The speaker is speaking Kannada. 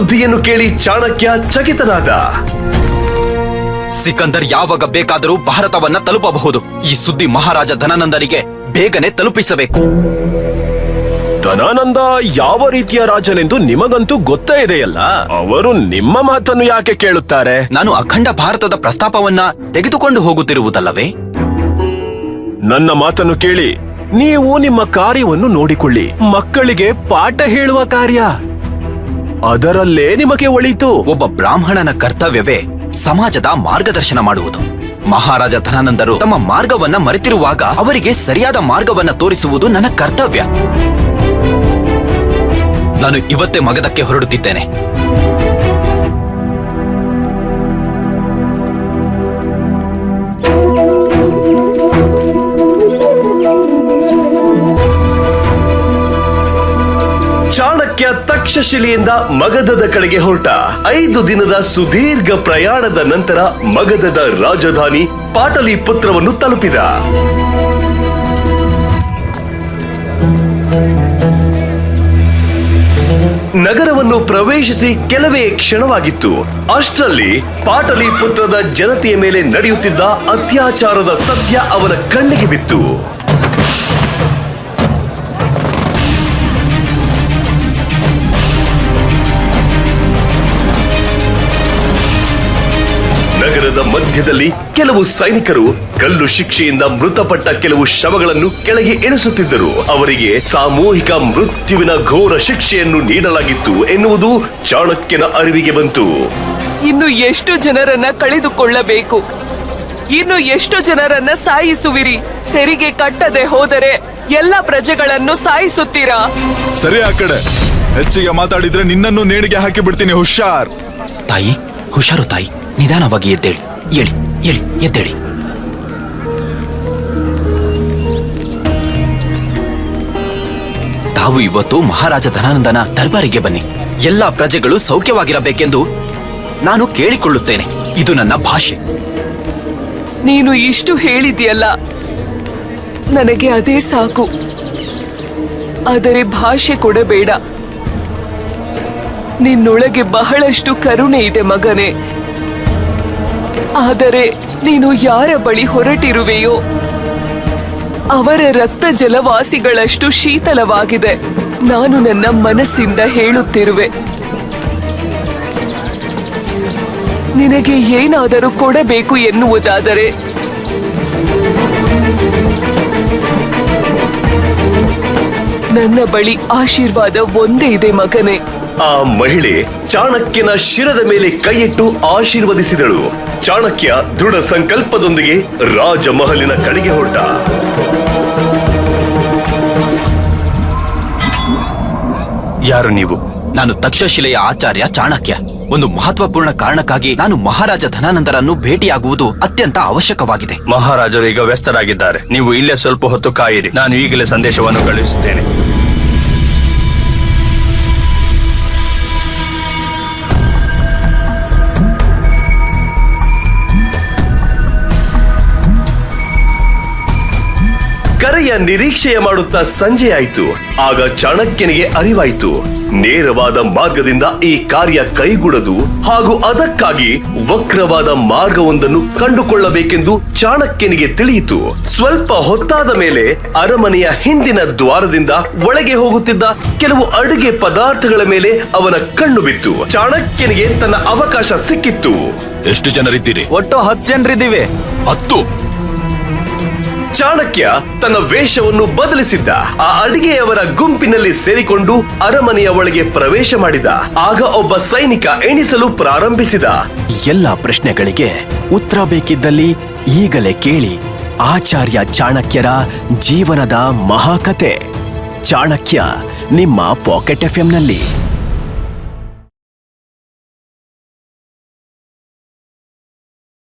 ಸುದ್ದಿಯನ್ನು ಕೇಳಿ ಚಾಣಕ್ಯ ಚಕಿತನಾದ. ಸಿಕಂದರ್ ಯಾವಾಗ ಬೇಕಾದರೂ ಭಾರತವನ್ನ ತಲುಪಬಹುದು. ಈ ಸುದ್ದಿ ಮಹಾರಾಜ ಧನಾನಂದರಿಗೆ ಬೇಗನೆ ತಲುಪಿಸಬೇಕು. ಧನಾನಂದ ಯಾವ ರೀತಿಯ ರಾಜನೆಂದು ನಿಮಗಂತೂ ಗೊತ್ತೇ ಇದೆಯಲ್ಲ? ಅವರು ನಿಮ್ಮ ಮಾತನ್ನು ಯಾಕೆ ಕೇಳುತ್ತಾರೆ? ನಾನು ಅಖಂಡ ಭಾರತದ ಪ್ರಸ್ತಾಪವನ್ನ ತೆಗೆದುಕೊಂಡು ಹೋಗುತ್ತಿರುವುದಲ್ಲವೇ? ನನ್ನ ಮಾತನ್ನು ಕೇಳಿ ನೀವು ನಿಮ್ಮ ಕಾರ್ಯವನ್ನು ನೋಡಿಕೊಳ್ಳಿ. ಮಕ್ಕಳಿಗೆ ಪಾಠ ಹೇಳುವ ಕಾರ್ಯ. ಅದರಲ್ಲೇ ನಿಮಗೆ ಒಳಿತು. ಒಬ್ಬ ಬ್ರಾಹ್ಮಣನ ಕರ್ತವ್ಯವೇ ಸಮಾಜದ ಮಾರ್ಗದರ್ಶನ ಮಾಡುವುದು. ಮಹಾರಾಜ ಧನಾನಂದರು ತಮ್ಮ ಮಾರ್ಗವನ್ನ ಮರೆತಿರುವಾಗ ಅವರಿಗೆ ಸರಿಯಾದ ಮಾರ್ಗವನ್ನ ತೋರಿಸುವುದು ನನ್ನ ಕರ್ತವ್ಯ. ನಾನು ಇವತ್ತೇ ಮಗದಕ್ಕೆ ಹೊರಡುತ್ತಿದ್ದೇನೆ. ಚಾಣಕ್ಯ ತಕ್ಷಶಿಲೆಯಿಂದ ಮಗಧದ ಕಡೆಗೆ ಹೊರಟ. ಐದು ದಿನದ ಸುದೀರ್ಘ ಪ್ರಯಾಣದ ನಂತರ ಮಗಧದ ರಾಜಧಾನಿ ಪಾಟಲಿಪುತ್ರವನ್ನು ತಲುಪಿದ. ನಗರವನ್ನು ಪ್ರವೇಶಿಸಿ ಕೆಲವೇ ಕ್ಷಣವಾಗಿತ್ತು. ಅಷ್ಟರಲ್ಲಿ ಪಾಟಲಿಪುತ್ರದ ಜನತೆಯ ಮೇಲೆ ನಡೆಯುತ್ತಿದ್ದ ಅತ್ಯಾಚಾರದ ಸತ್ಯ ಅವನ ಕಣ್ಣಿಗೆ ಬಿತ್ತು. ನಗರದ ಮಧ್ಯದಲ್ಲಿ ಕೆಲವು ಸೈನಿಕರು ಕಲ್ಲು ಶಿಕ್ಷೆಯಿಂದ ಮೃತಪಟ್ಟ ಕೆಲವು ಶವಗಳನ್ನು ಕೆಳಗೆ ಇಳಿಸುತ್ತಿದ್ದರು ಅವರಿಗೆ ಸಾಮೂಹಿಕ ಮೃತ್ಯುವಿನ ಘೋರ ಶಿಕ್ಷೆಯನ್ನು ನೀಡಲಾಗಿತ್ತು ಎನ್ನುವುದು ಚಾಣಕ್ಯನ ಅರಿವಿಗೆ ಬಂತು. ಇನ್ನು ಎಷ್ಟು ಜನರನ್ನ ಕಳೆದುಕೊಳ್ಳಬೇಕು? ಇನ್ನು ಎಷ್ಟು ಜನರನ್ನ ಸಾಯಿಸುವಿರಿ? ತೆರಿಗೆ ಕಟ್ಟದೆ ಹೋದರೆ ಎಲ್ಲ ಪ್ರಜೆಗಳನ್ನು ಸಾಯಿಸುತ್ತೀರಾ? ಸರಿ ಆ ಕಡೆ. ಹೆಚ್ಚಿಗೆ ಮಾತಾಡಿದ್ರೆ ನಿನ್ನನ್ನು ನೇಣಿಗೆ ಹಾಕಿ ಬಿಡ್ತೀನಿ ಹುಷಾರ್. ತಾಯಿ ಹುಷಾರು ತಾಯಿ. ನಿಧಾನವಾಗಿ ಎದ್ದೇಳಿ. ಹೇಳಿ ಹೇಳಿ ಎದ್ದೇಳಿ. ತಾವು ಇವತ್ತು ಮಹಾರಾಜ ಧನಾನಂದನ ದರ್ಬಾರಿಗೆ ಬನ್ನಿ. ಎಲ್ಲ ಪ್ರಜೆಗಳು ಸೌಖ್ಯವಾಗಿರಬೇಕೆಂದು ನಾನು ಕೇಳಿಕೊಳ್ಳುತ್ತೇನೆ. ಇದು ನನ್ನ ಭಾಷೆ. ನೀನು ಇಷ್ಟು ಹೇಳಿದೆಯಲ್ಲ ನನಗೆ ಅದೇ ಸಾಕು. ಆದರೆ ಭಾಷೆ ಕೊಡಬೇಡ. ನಿನ್ನೊಳಗೆ ಬಹಳಷ್ಟು ಕರುಣೆ ಇದೆ ಮಗನೇ. ಆದರೆ ನೀನು ಯಾರ ಬಳಿ ಹೊರಟಿರುವೆಯೋ? ಅವರ ರಕ್ತ ಜಲವಾಸಿಗಳಷ್ಟು ಶೀತಲವಾಗಿದೆ. ನಾನು ನನ್ನ ಮನಸ್ಸಿಂದ ಹೇಳುತ್ತಿರುವೆ. ನಿನಗೆ ಏನಾದರೂ ಕೊಡಬೇಕು ಎನ್ನುವುದಾದರೆ? ನನ್ನ ಬಳಿ ಆಶೀರ್ವಾದ ಒಂದೇ ಇದೆ ಮಗನೇ. ಆ ಮಹಿಳೆ ಚಾಣಕ್ಯನ ಶಿರದ ಮೇಲೆ ಕೈಯಿಟ್ಟು ಆಶೀರ್ವದಿಸಿದಳು. ಚಾಣಕ್ಯ ದೃಢ ಸಂಕಲ್ಪದೊಂದಿಗೆ ರಾಜಮಹಲಿನ ಕಡೆಗೆ ಹೊರಟ. ಯಾರು ನೀವು? ನಾನು ತಕ್ಷಶಿಲೆಯ ಆಚಾರ್ಯ ಚಾಣಕ್ಯ. ಒಂದು ಮಹತ್ವಪೂರ್ಣ ಕಾರಣಕ್ಕಾಗಿ ನಾನು ಮಹಾರಾಜ ಧನಾನಂದರನ್ನು ಭೇಟಿಯಾಗುವುದು ಅತ್ಯಂತ ಅವಶ್ಯಕವಾಗಿದೆ. ಮಹಾರಾಜರು ಈಗ ವ್ಯಸ್ತರಾಗಿದ್ದಾರೆ. ನೀವು ಇಲ್ಲೇ ಸ್ವಲ್ಪ ಹೊತ್ತು ಕಾಯಿರಿ. ನಾನು ಈಗಲೇ ಸಂದೇಶವನ್ನು ಕಳುಹಿಸುತ್ತೇನೆ. ಕರೆಯ ನಿರೀಕ್ಷೆಯ ಮಾಡುತ್ತಾ ಸಂಜೆಯಾಯಿತು ಆಗ ಚಾಣಕ್ಯನಿಗೆ ಅರಿವಾಯಿತು. ನೇರವಾದ ಮಾರ್ಗದಿಂದ ಈ ಕಾರ್ಯ ಕೈಗೂಡದು ಹಾಗೂ ಅದಕ್ಕಾಗಿ ವಕ್ರವಾದ ಮಾರ್ಗವೊಂದನ್ನು ಕಂಡುಕೊಳ್ಳಬೇಕೆಂದು ಚಾಣಕ್ಯನಿಗೆ ತಿಳಿಯಿತು. ಸ್ವಲ್ಪ ಹೊತ್ತಾದ ಮೇಲೆ ಅರಮನೆಯ ಹಿಂದಿನ ದ್ವಾರದಿಂದ ಒಳಗೆ ಹೋಗುತ್ತಿದ್ದ ಕೆಲವು ಅಡುಗೆ ಪದಾರ್ಥಗಳ ಮೇಲೆ ಅವನ ಕಣ್ಣು ಬಿತ್ತು. ಚಾಣಕ್ಯನಿಗೆ ತನ್ನ ಅವಕಾಶ ಸಿಕ್ಕಿತ್ತು. ಎಷ್ಟು ಜನರಿದ್ದೀರಿ? ಒಟ್ಟು ಹತ್ತು ಜನರಿದ್ದೀವಿ. ಹತ್ತು? ಚಾಣಕ್ಯ ತನ್ನ ವೇಷವನ್ನು ಬದಲಿಸಿದ್ದ. ಆ ಅಡಿಗೆಯವರ ಗುಂಪಿನಲ್ಲಿ ಸೇರಿಕೊಂಡು ಅರಮನೆಯ ಒಳಗೆ ಪ್ರವೇಶ ಮಾಡಿದ. ಆಗ ಒಬ್ಬ ಸೈನಿಕ ಎಣಿಸಲು ಪ್ರಾರಂಭಿಸಿದ. ಎಲ್ಲ ಪ್ರಶ್ನೆಗಳಿಗೆ ಉತ್ತರ ಬೇಕಿದ್ದಲ್ಲಿ ಈಗಲೇ ಕೇಳಿ. ಆಚಾರ್ಯ ಚಾಣಕ್ಯರ ಜೀವನದ ಮಹಾಕತೆ ಚಾಣಕ್ಯ ನಿಮ್ಮ ಪಾಕೆಟ್ ಎಫ್ಎಂನಲ್ಲಿ